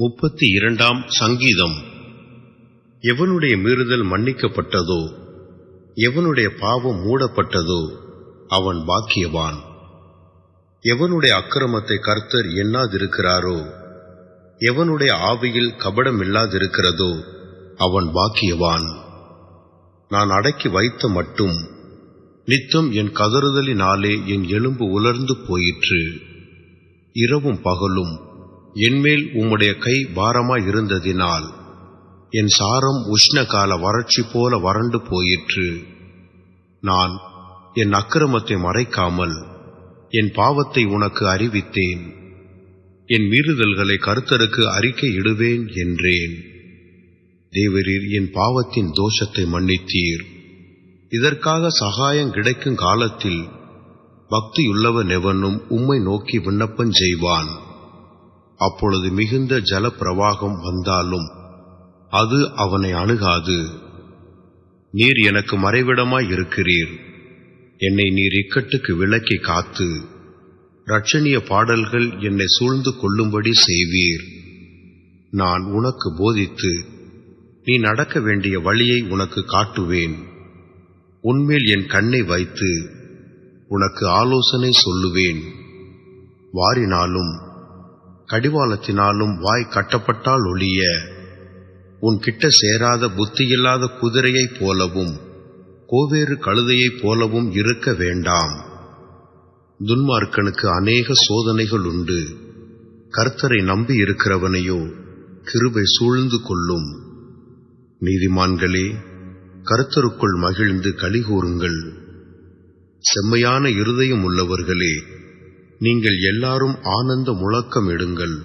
முப்பத்தி இரண்டாம் சங்கீதம். எவனுடைய மீறுதல் மன்னிக்கப்பட்டதோ எவனுடைய பாவம் மூடப்பட்டதோ அவன் பாக்கியவான். எவனுடைய அக்கிரமத்தை கர்த்தர் எண்ணாதிருக்கிறாரோ எவனுடைய ஆவியில் கபடம் இல்லாதிருக்கிறதோ அவன் பாக்கியவான். நான் அடக்கி வைத்த மட்டும் நித்தம் என் கதறுதலினாலே என் எலும்பு உலர்ந்து போயிற்று. இரவும் பகலும் என்மேல் உம்முடைய கை பாரமாயிருந்ததினால் என் சாரம் உஷ்ணகால வறட்சி போல வறண்டு போயிற்று. நான் என் அக்கிரமத்தை மறைக்காமல் என் பாவத்தை உனக்கு அறிவித்தேன். என் மீறுதல்களை அறிக்கை அறிக்கையிடுவேன் என்றேன். தேவரீர் என் பாவத்தின் தோஷத்தை மன்னித்தீர். இதற்காக சகாயம் கிடைக்கும் காலத்தில் பக்தியுள்ளவன் எவனும் உம்மை நோக்கி விண்ணப்பம் செய்வான். அப்பொழுது மிகுந்த ஜலப்பிரவாகம் வந்தாலும் அது அவனை அணுகாது. நீர் எனக்கு மறைவிடமாய் இருக்கிறீர். என்னை நீர் இக்கட்டுக்கு விலக்கி காத்து ரட்சணிய பாடல்கள் என்னை சூழ்ந்து கொள்ளும்படி செய்வீர். நான் உனக்கு போதித்து நீ நடக்க வேண்டிய வழியை உனக்கு காட்டுவேன். உன்மேல் என் கண்ணை வைத்து உனக்கு ஆலோசனை சொல்லுவேன். வாரினாலும் கடிவாளத்தினாலும் வாய் கட்டப்பட்டால் ஒழிய உன் கிட்ட சேராத புத்தியில்லாத குதிரையைப் போலவும் கோவேறு கழுதையைப் போலவும் இருக்க வேண்டாம். துன்மார்க்கனுக்கு அநேக சோதனைகள் உண்டு. கர்த்தரை நம்பி இருக்கிறவனையோ கிருபை சூழ்ந்து கொள்ளும். நீதிமான்களே கர்த்தருக்குள் மகிழ்ந்து கலிகூறுங்கள் செம்மையான இருதயம் உள்ளவர்களே நீங்கள் எல்லாரும் ஆனந்த முழக்கம் இடுங்கள்